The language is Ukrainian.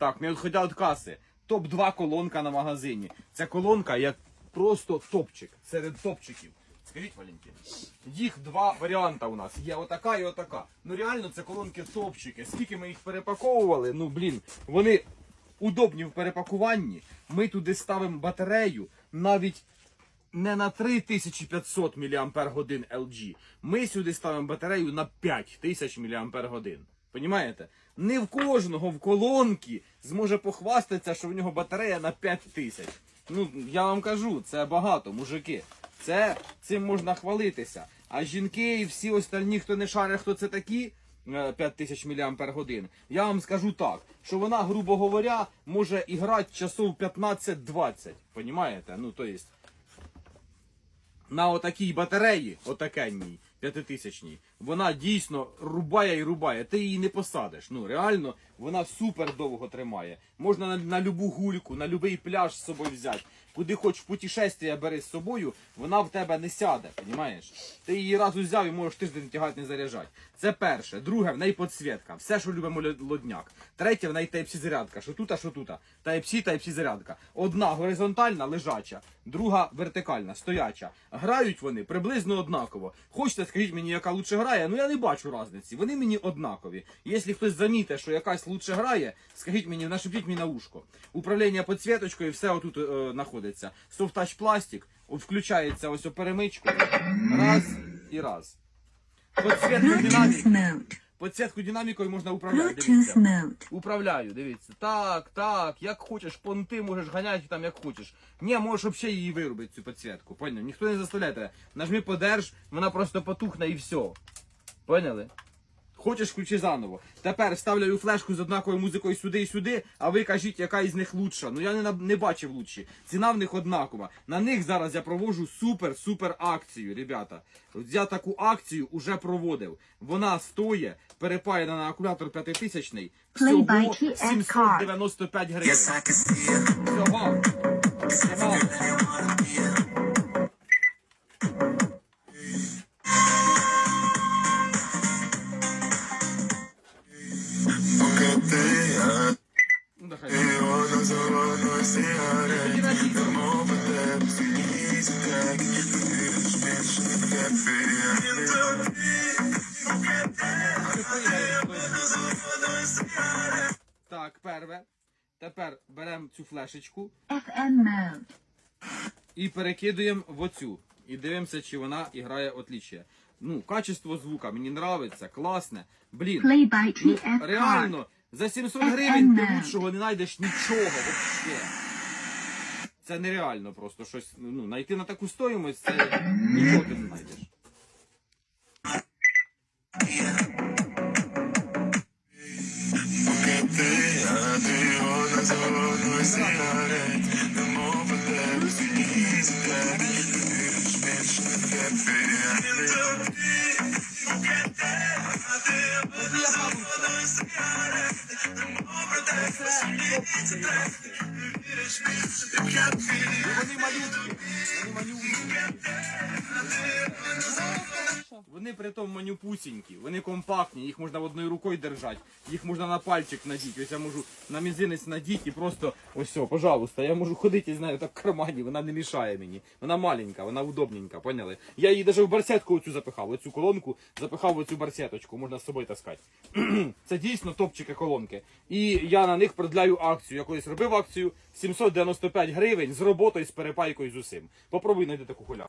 Так, не відходя від каси. Топ-2 колонка на магазині. Ця колонка як просто топчик серед топчиків. Скажіть, Валентин, їх два варіанти у нас. Є отака і отака. Ну реально це колонки топчики. Скільки ми їх перепаковували, ну блін, вони удобні в перепакуванні. Ми туди ставимо батарею навіть не на 3500 мАч LG. Ми сюди ставимо батарею на 5000 мАч. Понімаєте? Не в кожного в колонки зможе похвастатися, що в нього батарея на 5000. Ну, я вам кажу, це багато, мужики. Це цим можна хвалитися. А жінки і всі остальні, хто не шарить, хто це такі, е, 5000 мАч, я вам скажу так, що вона, грубо говоря, може і грати часов 15-20. Понімаєте? Ну, то есть, на отакій батареї, отакенній, п'ятитисячній, вона дійсно рубає і рубає. Ти її не посадиш. Ну реально, вона супер довго тримає. Можна на, на любу гульку, на будь-який пляж з собою взяти. Куди хоч в путешествие бери з собою, вона в тебе не сяде, понімаєш? Ти її раз взяв і можеш тиждень тягати не заряджати. Це перше. Друге, в неї підсвітка. Все, що любимо лодняк. Третє, в неї Type-C зарядка. Що тут, а що тут. Type-C, Type-C зарядка. Одна горизонтальна, лежача, друга вертикальна, стояча. Грають вони приблизно однаково. Хочете, скажіть мені, яка лучше грає? Ну я не бачу різниці. Вони мені однакові. Якщо хтось замітить, що якась лучше грає, скажіть мені, нашипіть мені на ушко. Управління підсвіточкою, все отут е, знаходиться. Софтач пластик, включається ось перемичку. Раз і раз. Підсвітку Bluetooth динамік. динамікою можна управляти. Дивіться. Управляю, дивіться. Так, так, як хочеш, понти можеш ганяти там як хочеш. Ні, можеш взагалі її вирубити, цю підсвітку. Поняв? Ніхто не заставляє тебе. Нажми подерж, вона просто потухне і все. Поняли? Хочеш, включи заново. Тепер ставляю флешку з однаковою музикою сюди і сюди, а ви кажіть, яка із них лучша. Ну я не, не бачив лучші. Ціна в них однакова. На них зараз я проводжу супер-супер акцію, ребята. Я таку акцію уже проводив. Вона стоїть, перепаяна на акумулятор 5000 Play всього by 795 гривень. Всього. Всього. Так, перве. Тепер беремо цю флешечку і перекидуємо в оцю. І дивимося, чи вона грає отліччя. Ну, качество звука мені нравиться, класне. Блін. Ну, реально, за 700 гривень ти лучшого не знайдеш нічого вообще. Це нереально просто щось. Ну, знайти на таку стоїмость, це нічого ти не знайдеш. Вони малютки, вони Вони при тому манюпусінькі, вони компактні, їх можна одною рукою держати, їх можна на пальчик надіти. Ось я можу на мізинець надіти і просто ось все, пожалуйста, я можу ходити з нею так в кармані, вона не мішає мені. Вона маленька, вона удобненька, поняли? Я її навіть в барсетку оцю запихав, оцю колонку запихав в оцю барсеточку, можна з собою таскати. Це дійсно топчики колонки. І я на них продляю акцію. Я колись робив акцію 795 гривень з роботою, з перепайкою з усім. Попробуй знайти таку хуля.